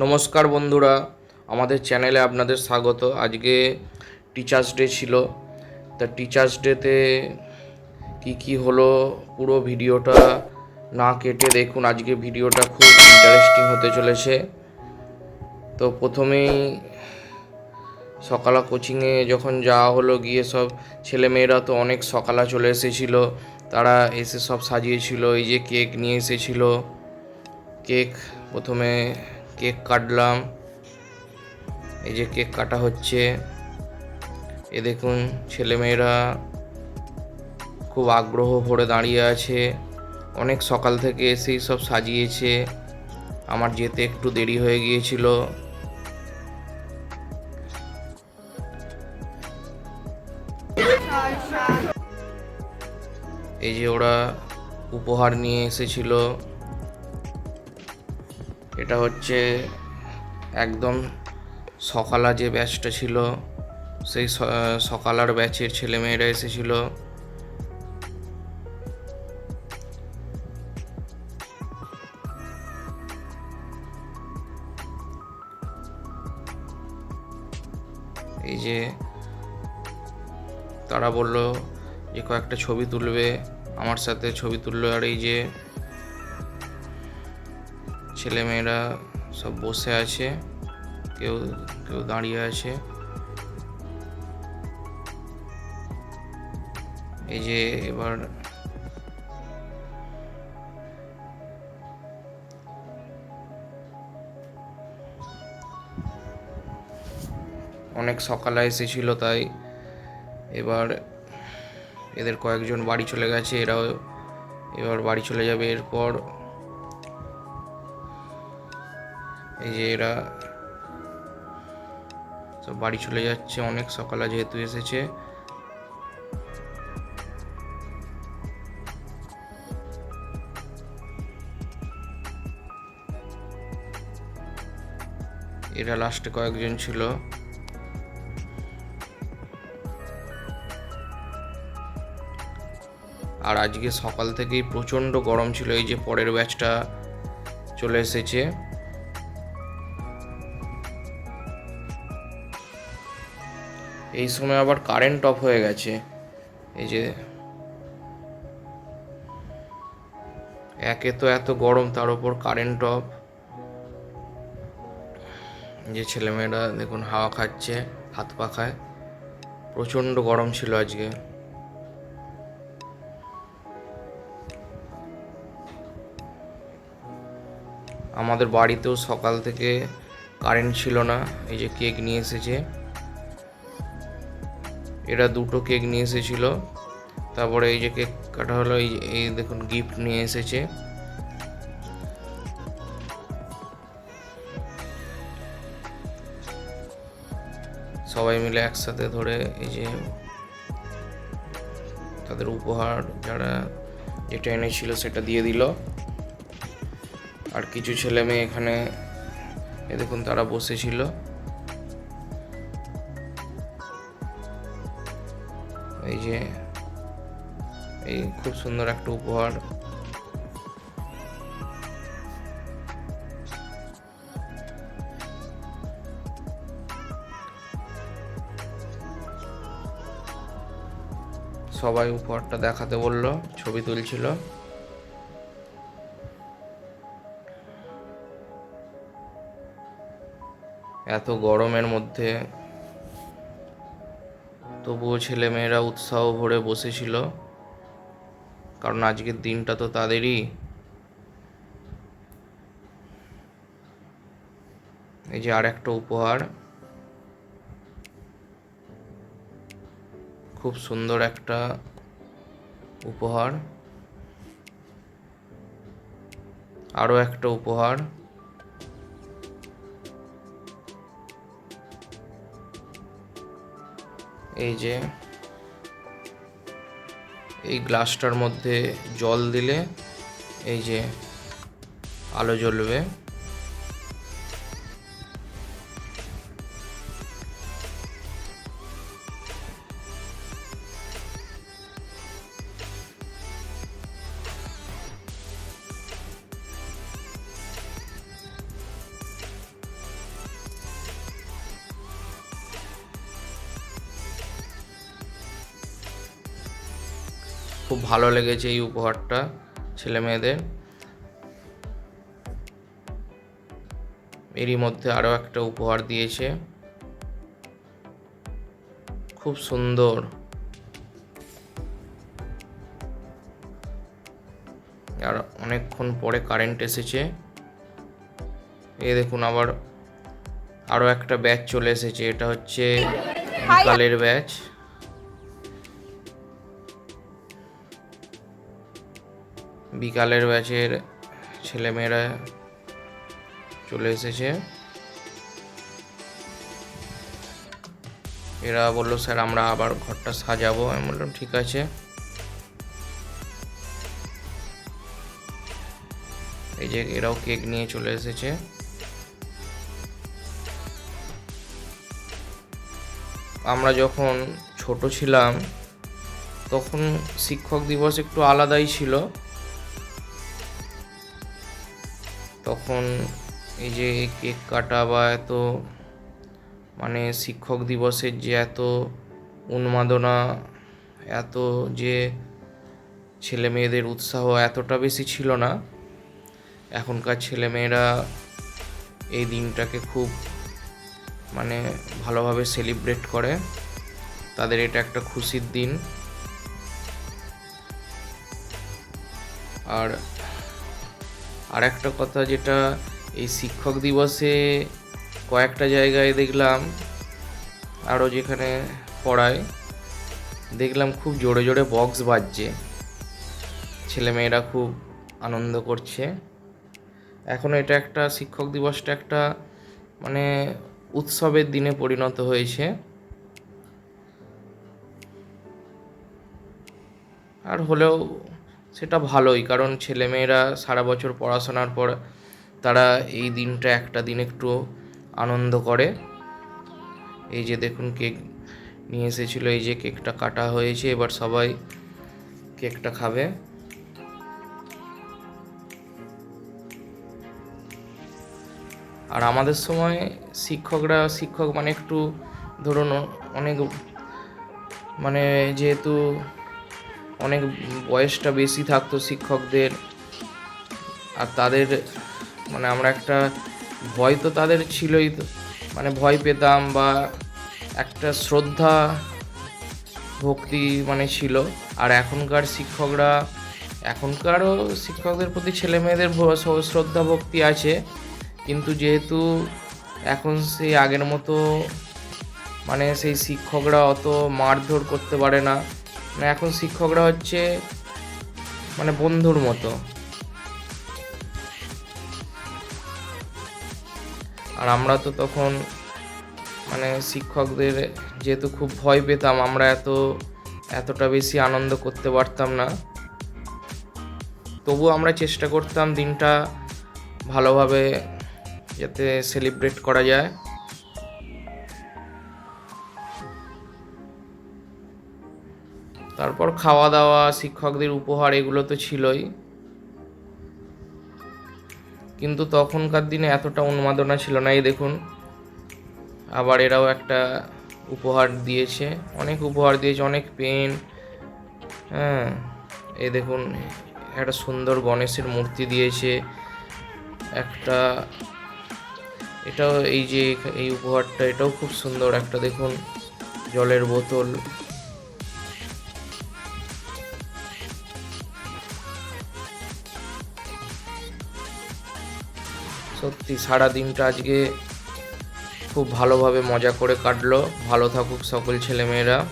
নমস্কার বন্ধুরা, আমাদের চ্যানেলে আপনাদের স্বাগত। আজকে টিচার্স ডে ছিল। তা টিচার্স ডেতে কি কি হলো পুরো ভিডিওটা না কেটে দেখুন। আজকে ভিডিওটা খুব ইন্টারেস্টিং হতে চলেছে। তো প্রথমেই সকালা কোচিংয়ে যখন যাওয়া হলো, গিয়ে সব ছেলেমেয়েরা তো অনেক সকালা চলে এসেছিল। তারা এসে সব সাজিয়েছিল। এই যে কেক নিয়ে এসেছিল। কেক প্রথমে কেক কাটলাম। এই যে কেক কাটা হচ্ছে। এ দেখুন, ছেলেমেয়েরা খুব আগ্রহ ভরে দাঁড়িয়ে আছে। অনেক সকাল থেকে এসেই সব সাজিয়েছে। আমার যেতে একটু দেরি হয়ে গিয়েছিল। এই যে ওরা উপহার নিয়ে এসেছিল। এটা হচ্ছে একদম সকালা যে ব্যাচটা ছিল, সেই সকালার ব্যাচের ছেলেমেয়েরা এসেছিল। এই যে তারা বলল যে কয়েকটা ছবি তুলবে, আমার সাথে ছবি তুললো, আর এই যে ছেলেমেয়েরা সব বসে আছে, কেউ কেউ দাঁড়িয়ে আছে। এই যে এবার অনেক সকালে এসেছিল, তাই এবার এদের কয়েকজন বাড়ি চলে গেছে, এরাও এবার বাড়ি চলে যাবে। এরপর এই যে এরা সব বাড়ি চলে যাচ্ছে অনেক সকালে যেহেতু এসেছে। এরা লাস্টে কয়েকজন ছিল। আর আজকে সকাল থেকেই প্রচণ্ড গরম ছিল, এই যে পরের ব্যাচটা চলে এসেছে। এই সময় আবার কারেন্ট অফ হয়ে গেছে। এই যে একে তো এত গরম, তার উপর কারেন্ট অফ যে ছেলেমেয়েরা দেখুন হাওয়া খাচ্ছে, হাত পাখায় প্রচণ্ড গরম ছিল আজকে। আমাদের বাড়িতেও সকাল থেকে কারেন্ট ছিল না। এই যে কেক নিয়ে এসেছে। এরা দুটো কেক নিয়ে এসেছিল। তারপরে এই যে কেক কাটা হলো, এই এই দেখুন গিফট নিয়ে এসেছে। সবাই মিলে একসাথে ধরে এই যে তাদের উপহার যারা যেটা এনেছিল সেটা দিয়ে দিল। আর কিছু ছেলে মেয়ে এখানে এ দেখুন, তারা বসেছিল। যে এই খুব সুন্দর একটা উপহার। সবাই উপহারটা দেখাতে বলল, ছবি তুলছিল। এত গরমের মধ্যে তবুও ছেলেমেয়েরা উৎসাহ ভরে বসেছিল। কারণ আজকের দিনটা তো তাদেরই। এই যে আর একটা উপহার। খুব সুন্দর একটা উপহার। আরও একটা উপহার। এই যে এই গ্লাসটার মধ্যে জল দিলে এই যে আলো জ্বলবে। খুব ভালো লেগেছে এই উপহারটা ছেলে মেয়েদের। এরই মধ্যে আরও একটা উপহার দিয়েছে। খুব সুন্দর। আর অনেকক্ষণ পরে কারেন্ট এসেছে। এ দেখুন আবার আরও একটা ব্যাচ চলে এসেছে এটা হচ্ছে বিকালের ব্যাচ। বিকালের ব্যাচের ছেলেমেয়েরা চলে এসেছে। এরা বলল, স্যার, আমরা আবার ঘরটা সাজাবো। আমি বললাম, ঠিক আছে। এই যে এরাও কেক নিয়ে চলে এসেছে। আমরা যখন ছোট ছিলাম, তখন শিক্ষক দিবস একটু আলাদাই ছিল। তখন এই যে কেক কাটা বা এত মানে শিক্ষক দিবসের যে এত উন্মাদনা, এত যে ছেলে মেয়েদের উৎসাহ এতটা বেশি ছিল না। এখনকার ছেলেমেয়েরা এই দিনটাকে খুব মানে ভালোভাবে সেলিব্রেট করে। তাদের এটা একটা খুশির দিন। আর আর একটা কথা যেটা এই শিক্ষক দিবসে কয়েকটা জায়গায় দেখলাম, আরও যেখানে পড়ায়, দেখলাম খুব জোরে জোরে বক্স বাজছে। ছেলেমেয়েরা খুব আনন্দ করছে। এখন এটা একটা শিক্ষক দিবসটা একটা মানে উৎসবের দিনে পরিণত হয়েছে। আর হলেও সেটা ভালোই, কারণ ছেলেমেয়েরা সারা বছর পড়াশোনার পর তারা এই দিনটা একটা দিন একটু আনন্দ করে। এই যে দেখুন কেক নিয়ে এসেছিল, এই যে কেকটা কাটা হয়েছে, এবার সবাই কেকটা খাবে। আর আমাদের সময় শিক্ষকরা, শিক্ষক মানে একটু ধরুন অনেক মানে যেহেতু অনেক বয়সটা বেশি থাকতো শিক্ষকদের। আর তাদের মানে আমরা একটা ভয় তো তাদের ছিলই মানে ভয় পেতাম বা একটা শ্রদ্ধা, ভক্তি মানে ছিল। আর এখনকার শিক্ষকরা, এখনকারও শিক্ষকদের প্রতি ছেলে মেয়েদের শ্রদ্ধা, ভক্তি আছে। কিন্তু যেহেতু এখন সেই আগের মতো মানে সেই শিক্ষকরা অত মারধর করতে পারে না। মানে এখন শিক্ষকরা হচ্ছে মানে বন্ধুর মতো। আর আমরা তো তখন মানে শিক্ষকদের যেহেতু খুব ভয় পেতাম, আমরা এত, এতটা বেশি আনন্দ করতে পারতাম না। তবু আমরা চেষ্টা করতাম দিনটা ভালোভাবে যাতে সেলিব্রেট করা যায়। তারপর খাওয়া দাওয়া শিক্ষকদের উপহার, এগুলো তো ছিলই। কিন্তু তখনকার দিনে এতটা উন্মাদনা ছিল না। এই দেখুন, আবার এরাও একটা উপহার দিয়েছে। অনেক উপহার দিয়েছে, অনেক পেন। হ্যাঁ এই দেখুন, একটা সুন্দর গণেশের মূর্তি দিয়েছে। একটা, এটাও এই যে এই উপহারটা, এটাও খুব সুন্দর। একটা দেখুন, জলের বোতল। সত্যি সারা দিনটা আজকে খুব ভালোভাবে মজা করে কাটলো। ভালো থাকুক সকল ছেলেমেয়েরা।